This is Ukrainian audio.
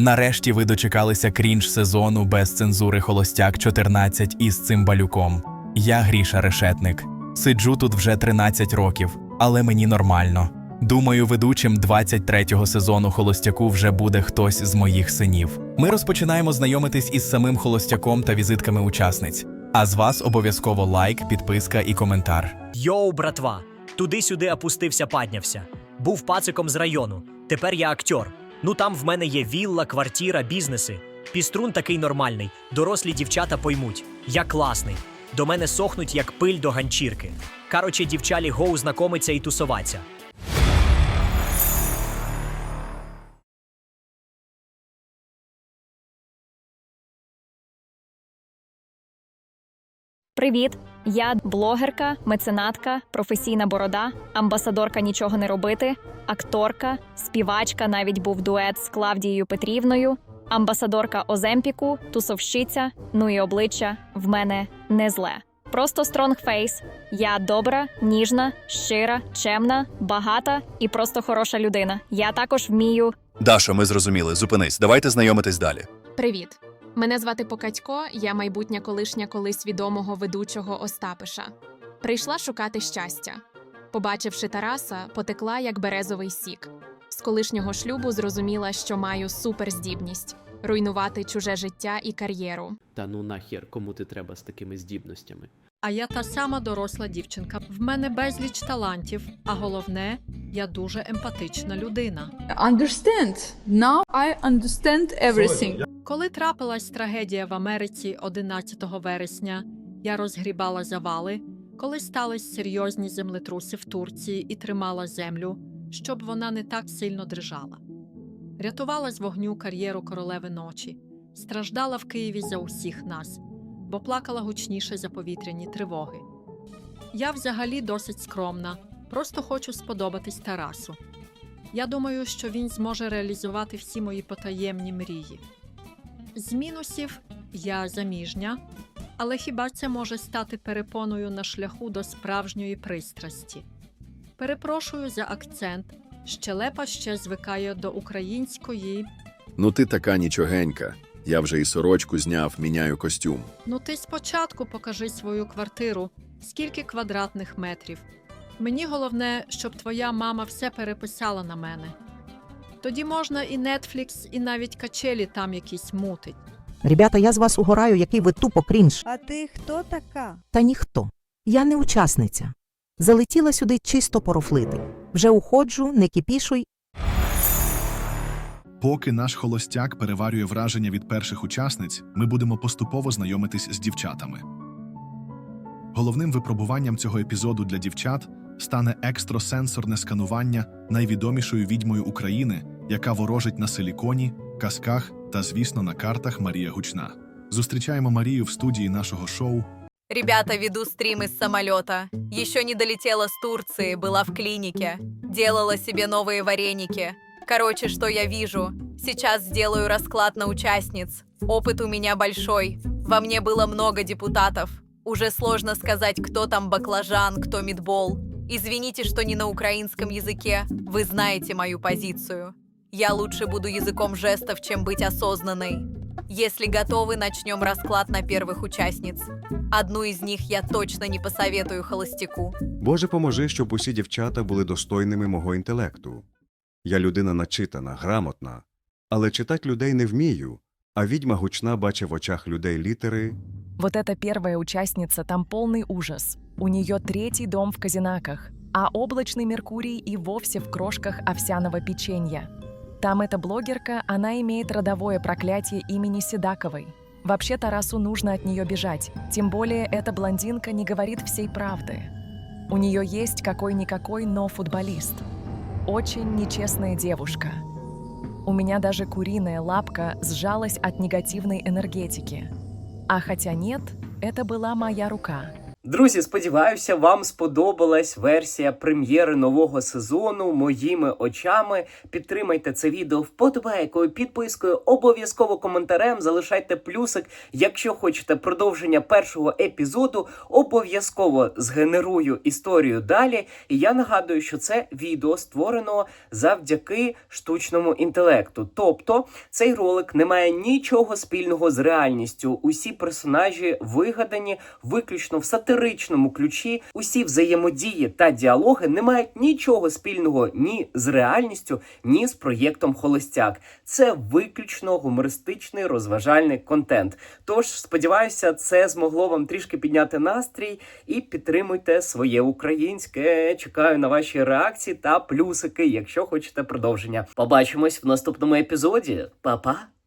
Нарешті ви дочекалися крінж сезону без цензури Холостяк 14 із цимбалюком. Я Гріша Решетник. Сиджу тут вже 13 років, але мені нормально. Думаю, ведучим 23-го сезону Холостяку вже буде хтось з моїх синів. Ми розпочинаємо знайомитись із самим Холостяком та візитками учасниць. А з вас обов'язково лайк, підписка і коментар. Йоу, братва! Туди-сюди опустився, паднявся. Був пациком з району. Тепер я актер. Ну там в мене є вілла, квартира, бізнеси. Піструн такий нормальний. Дорослі дівчата поймуть. Я класний. До мене сохнуть як пиль до ганчірки. Короче, дівчалі гоу знакомиться і тусуваться. Привіт! Я блогерка, меценатка, професійна борода, амбасадорка нічого не робити, акторка, співачка, навіть був дует з Клавдією Петрівною, амбасадорка Оземпіку, тусовщиця, ну і обличчя в мене не зле. Просто стронгфейс. Я добра, ніжна, щира, чемна, багата і просто хороша людина. Я також вмію Даша, ми зрозуміли. Зупинись. Давайте знайомитись далі. Привіт! Мене звати Покатько, я майбутня колишня колись відомого ведучого Остапиша. Прийшла шукати щастя. Побачивши Тараса, потекла як березовий сік. З колишнього шлюбу зрозуміла, що маю суперздібність руйнувати чуже життя і кар'єру. Та ну нахер, кому ти треба з такими здібностями? А я та сама доросла дівчинка. В мене безліч талантів, а головне, я дуже емпатична людина. understand. Now I understand everything. Коли трапилась трагедія в Америці 11 вересня, я розгрібала завали, коли стались серйозні землетруси в Турції і тримала землю, щоб вона не так сильно дрижала. Рятувала з вогню кар'єру королеви ночі, страждала в Києві за усіх нас, бо плакала гучніше за повітряні тривоги. Я взагалі досить скромна, просто хочу сподобатись Тарасу. Я думаю, що він зможе реалізувати всі мої потаємні мрії. З мінусів я заміжня, але хіба це може стати перепоною на шляху до справжньої пристрасті? Перепрошую за акцент. Щелепа ще звикає до української. Ну ти така нічогенька. Я вже і сорочку зняв, міняю костюм. Ну ти спочатку покажи свою квартиру, скільки квадратних метрів. Мені головне, щоб твоя мама все переписала на мене. Тоді можна і Netflix, і навіть качелі там якісь мутить. Ребята, я з вас угораю, який ви тупо крінж. А ти хто така? Та ніхто. Я не учасниця. Залетіла сюди чисто порофлити. Вже уходжу, не кипішуй. Поки наш холостяк переварює враження від перших учасниць, ми будемо поступово знайомитись з дівчатами. Головним випробуванням цього епізоду для дівчат стане екстрасенсорне сканування найвідомішою відьмою України, яка ворожить на силіконі, казках та, звісно, на картах Марія Гучна. Зустрічаємо Марію в студії нашого шоу. Ребята, веду стрим из самолета. Еще не долетела с Турции, была в клинике. Делала себе новые вареники. Короче, что я вижу? Сейчас сделаю расклад на участниц. Опыт у меня большой. Во мне было много депутатов. Уже сложно сказать, кто там баклажан, кто мидбол. Извините, что не на украинском языке. Вы знаете мою позицию. Я лучше буду языком жестов, чем быть осознанной. Если готовы, начнем расклад на первых участниц. Одну из них я точно не посоветую холостяку. Боже, поможи, щоб усі дівчата були достойними мого інтелекту. Я людина начитана, грамотна, але читать людей не вмію, а відьма гучна бачить в очах людей літери. Вот эта первая участница, там полный ужас. У нее третий дом в Казинаках, а облачный Меркурий и вовсе в крошках овсяного печенья. Там эта блогерка, она имеет родовое проклятие имени Седаковой. Вообще Тарасу нужно от нее бежать, тем более эта блондинка не говорит всей правды. У нее есть какой-никакой, но футболист. Очень нечестная девушка. У меня даже куриная лапка сжалась от негативной энергетики. А хотя нет, это была моя рука. Друзі, сподіваюся, вам сподобалась версія прем'єри нового сезону моїми очами. Підтримайте це відео вподобайкою, підпискою, обов'язково коментарем. Залишайте плюсик. Якщо хочете продовження першого епізоду, обов'язково згенерую історію далі. І я нагадую, що це відео створено завдяки штучному інтелекту. Тобто цей ролик не має нічого спільного з реальністю. Усі персонажі вигадані виключно в сатиричному ключі. Усі взаємодії та діалоги не мають нічого спільного ні з реальністю, ні з проєктом Холостяк. Це виключно гумористичний розважальний контент. Тож сподіваюся, це змогло вам трішки підняти настрій і підтримуйте своє українське. Чекаю на ваші реакції та плюсики, якщо хочете продовження. Побачимось в наступному епізоді. Па-па!